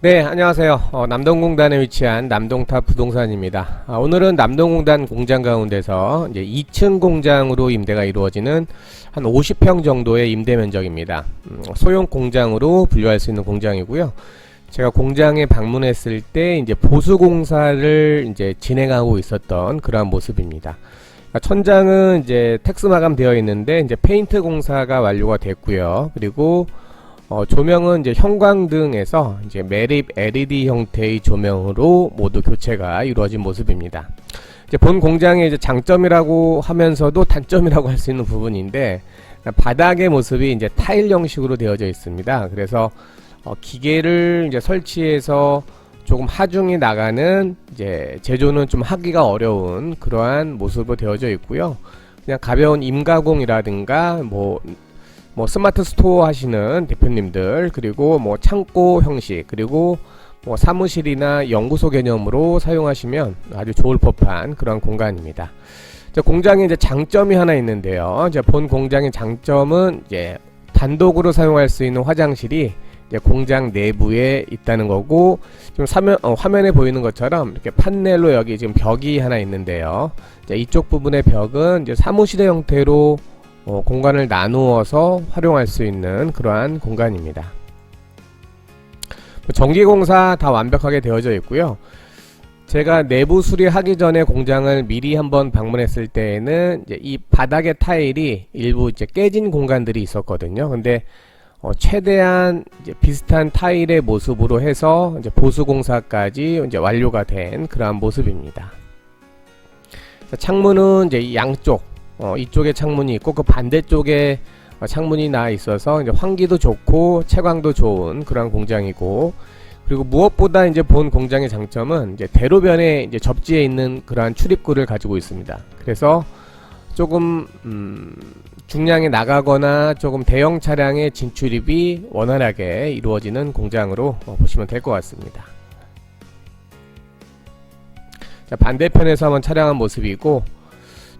네, 안녕하세요. 어, 남동공단에 위치한 남동탑 부동산입니다. 아, 오늘은 남동공단 공장 가운데서 이제 2층 공장으로 임대가 이루어지는 한 50평 정도의 임대 면적입니다. 음, 소형 공장으로 분류할 수 있는 공장이고요. 제가 공장에 방문했을 때 이제 보수 공사를 이제 진행하고 있었던 그러한 모습입니다. 그러니까 천장은 이제 텍스 마감되어 있는데 이제 페인트 공사가 완료가 됐고요. 그리고 어, 조명은 이제 형광등에서 이제 매립 LED 형태의 조명으로 모두 교체가 이루어진 모습입니다. 이제 본 공장의 이제 장점이라고 하면서도 단점이라고 할 수 있는 부분인데 바닥의 모습이 이제 타일 형식으로 되어져 있습니다. 그래서 어, 기계를 이제 설치해서 조금 하중이 나가는 이제 제조는 좀 하기가 어려운 그러한 모습으로 되어져 있고요. 그냥 가벼운 임가공이라든가 뭐 뭐 스마트 스토어 하시는 대표님들 그리고 뭐 창고 형식 그리고 뭐 사무실이나 연구소 개념으로 사용하시면 아주 좋을 법한 그런 공간입니다. 자, 공장에 이제 장점이 하나 있는데요. 이제 본 공장의 장점은 이제 단독으로 사용할 수 있는 화장실이 이제 공장 내부에 있다는 거고 지금 사면, 어, 화면에 보이는 것처럼 이렇게 판넬로 여기 지금 벽이 하나 있는데요. 이쪽 부분의 벽은 이제 사무실의 형태로 어, 공간을 나누어서 활용할 수 있는 그러한 공간입니다. 뭐 전기공사 다 완벽하게 되어져 있고요. 제가 내부 수리하기 전에 공장을 미리 한번 방문했을 때에는 이 바닥의 타일이 일부 이제 깨진 공간들이 있었거든요. 근데 어, 최대한 비슷한 타일의 모습으로 해서 보수 공사까지 이제 완료가 된 그러한 모습입니다. 자, 창문은 이제 이 양쪽 어, 이쪽에 창문이 있고 그 반대쪽에 어, 창문이 나 있어서 이제 환기도 좋고 채광도 좋은 그런 공장이고 그리고 무엇보다 이제 본 공장의 장점은 이제 대로변에 이제 접지에 있는 그러한 출입구를 가지고 있습니다. 그래서 조금 음, 중량이 나가거나 조금 대형 차량의 진출입이 원활하게 이루어지는 공장으로 어, 보시면 될 것 같습니다. 자, 반대편에서 한번 촬영한 모습이고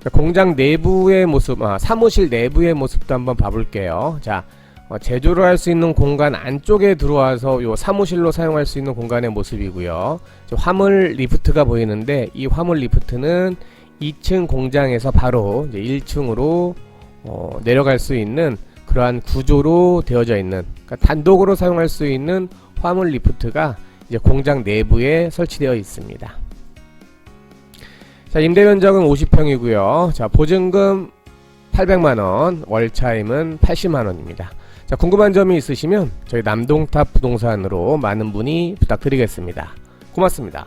자, 공장 내부의 모습, 아, 사무실 내부의 모습도 한번 봐볼게요. 자, 어, 제조를 할 수 있는 공간 안쪽에 들어와서 요 사무실로 사용할 수 있는 공간의 모습이고요. 저 화물 리프트가 보이는데 이 화물 리프트는 2층 공장에서 바로 이제 1층으로 어, 내려갈 수 있는 그러한 구조로 되어져 있는 그러니까 단독으로 사용할 수 있는 화물 리프트가 이제 공장 내부에 설치되어 있습니다. 자, 임대 면적은 50평이고요. 자, 보증금 800만원, 월차임은 80만원입니다. 자, 궁금한 점이 있으시면 저희 남동탑 부동산으로 많은 문의 부탁드리겠습니다. 고맙습니다.